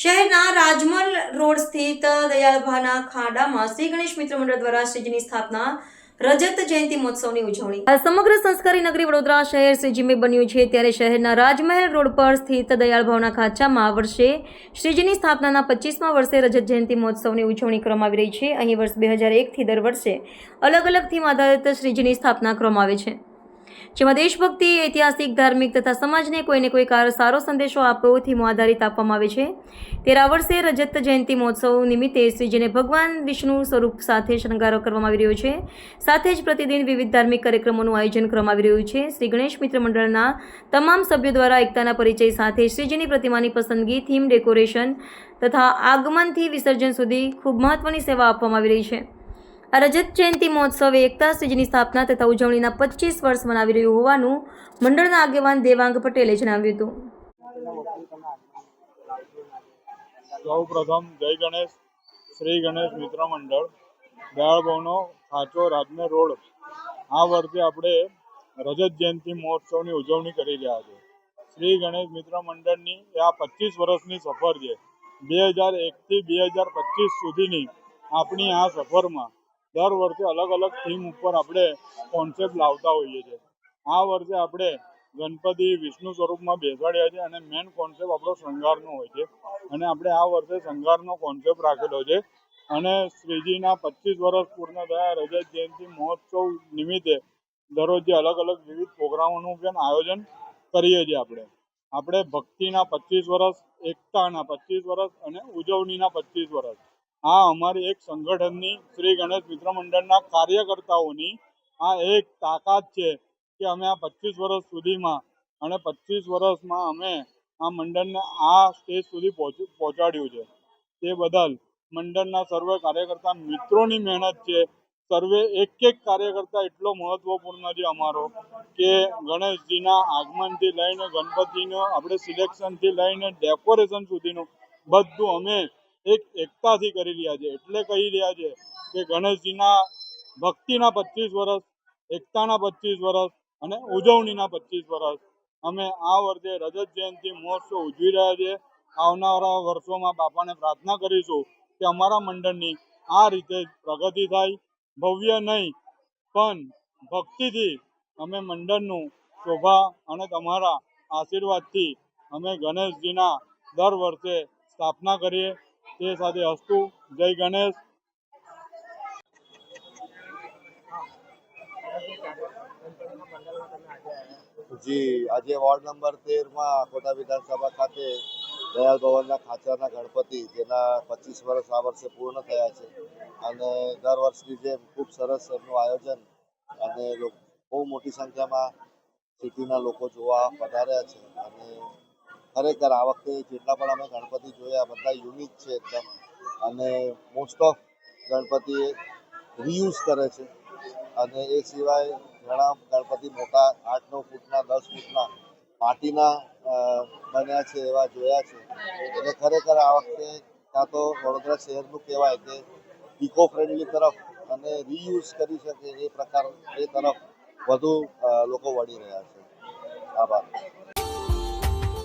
શહેરના રાજમલ રોડ સ્થિત દયાળભાના ખાડામાં શ્રી ગણેશ મિત્ર મંડળ દ્વારા શ્રીજીની સ્થાપના રજત જયંતિ મહોત્સવની ઉજવણી. સમગ્ર સંસ્કારી નગરી વડોદરા શહેર શ્રીજીમય બન્યું છે. ત્યારે શહેરના રાજમહેલ રોડ પર સ્થિત દયાળભાવના ખાંચામાં આ વર્ષે શ્રીજીની સ્થાપનાના પચીસમા વર્ષે રજત જયંતિ મહોત્સવની ઉજવણી કરવામાં આવી રહી છે. અહીં વર્ષ બે હજાર એકથી દર વર્ષે અલગ અલગ થીમ આધારિત શ્રીજીની સ્થાપના કરવામાં આવે છે. જેમાં દેશભક્તિ, ઐતિહાસિક, ધાર્મિક તથા સમાજને કોઈને કોઈ સારો સંદેશો આપવો થીમો આધારિત આપવામાં આવે છે. તેરા વર્ષે રજત જયંતિ મહોત્સવ નિમિત્તે શ્રીજીને ભગવાન વિષ્ણુ સ્વરૂપ સાથે શણગારો કરવામાં આવી રહ્યો છે. સાથે જ પ્રતિદિન વિવિધ ધાર્મિક કાર્યક્રમોનું આયોજન કરવામાં આવી રહ્યું છે. શ્રી ગણેશ મિત્ર મંડળના તમામ સભ્યો દ્વારા એકતાના પરિચય સાથે શ્રીજીની પ્રતિમાની પસંદગી, થીમ ડેકોરેશન તથા આગમનથી વિસર્જન સુધી ખૂબ મહત્વની સેવા આપવામાં આવી રહી છે. રજત જયંતિ મહોત્સવ એકતા શ્રીજીની સ્થાપના તથા ઉજવણીના પચીસ વર્ષ મનાવી રહ્યું હોવાનું મંડળના આગેવાન દેવાંગ પટેલે જણાવ્યું હતું. સૌ પ્રથમ જય ગણેશ, શ્રી ગણેશ મિત્ર મંડળ દયાળ ભવનો ખાંચો રાજમે રોડ. આ વર્ષે આપણે રજત જયંતિ મહોત્સવની ઉજવણી કરી રહ્યા છે શ્રી ગણેશ મિત્ર મંડળની આ પચીસ વર્ષની સફર છે. બે હજાર એકથી બે હજાર પચીસ સુધીની આપણી આ સફરમાં દર વર્ષે અલગ અલગ થીમ ઉપર આપણે કોન્સેપ્ટ લાવતા હોઈએ છીએ. આ વર્ષે આપણે ગણપતિ વિષ્ણુ સ્વરૂપમાં બેસાડ્યા છે અને મેઇન કોન્સેપ્ટ આપણો શણગારનો હોય છે. અને આપણે આ વર્ષે શણગારનો કોન્સેપ્ટ રાખેલો છે. અને શ્રીજીના પચીસ વર્ષ પૂર્ણ થયા રજત જયંતિ મહોત્સવ નિમિત્તે દરરોજ અલગ અલગ વિવિધ પ્રોગ્રામોનું પણ આયોજન કરીએ છીએ આપણે. આપણે ભક્તિના પચીસ વર્ષ, એકતાના પચીસ વર્ષ અને ઉજવણીના પચીસ વર્ષ. આ અમારી એક સંગઠનની શ્રી ગણેશ મિત્ર મંડળના કાર્યકર્તાઓની આ એક તાકાત છે કે અમે આ પચીસ વર્ષ સુધીમાં અને પચીસ વર્ષમાં અમે આ મંડળને આ સ્ટેજ સુધી પહોંચ- પહોંચાડ્યું છે. તે બદલ મંડળના સર્વે કાર્યકર્તા મિત્રોની મહેનત છે. સર્વે એક એક કાર્યકર્તા એટલો મહત્વપૂર્ણ છે અમારો કે ગણેશજીના આગમનથી લઈને ગણપતિનું આપણે સિલેક્શનથી લઈને ડેકોરેશન સુધીનું બધું અમે એક એકતાથી કરી રહ્યા છે. એટલે કહી રહ્યા છે કે ગણેશજીના ભક્તિના પચીસ વર્ષ એકતાના પચીસ વર્ષ અને ઉજવણીના પચીસ વર્ષ અમે આ વર્ષે રજત જયંતિ મહોત્સવ ઉજવી રહ્યા છીએ. આવનારા વર્ષોમાં બાપાને પ્રાર્થના કરીશું કે અમારા મંડળની આ રીતે પ્રગતિ થાય. ભવ્ય નહીં, પણ ભક્તિથી અમે મંડળનું શોભા અને તમારા આશીર્વાદથી અમે ગણેશજીના દર વર્ષે સ્થાપના કરીએ. તે સાથે હસ્તુ. જય ગણેશ. જી, આજે વોર્ડ નંબર તેરમાં કોટા વિધાનસભા ખાતે દયાલ ભવનના ખાચરના ગણપતિ, જેના પચીસ વર્ષ આ વર્ષે પૂર્ણ થયા છે. અને દર વર્ષની જેમ ખૂબ સરસ એમનું આયોજન અને બહુ મોટી સંખ્યામાં સિટીના લોકો જોવા પધાર્યા છે. અને ખરેખર આ વખતે જેટલા પણ અમે ગણપતિ જોયા, બધા યુનિક છે એકદમ. અને મોસ્ટ ઓફ ગણપતિ રીયુઝ કરે છે. અને એ સિવાય ઘણા ગણપતિ મોટા આઠ, નવ ફૂટના, દસ ફૂટના માટીના બન્યા છે, એવા જોયા છે. એટલે ખરેખર આ વખતે કાં તો વડોદરા શહેરનું કહેવાય કે ઇકો ફ્રેન્ડલી તરફ અને રીયુઝ કરી શકે એ પ્રકાર, એ તરફ વધુ લોકો વળી રહ્યા છે.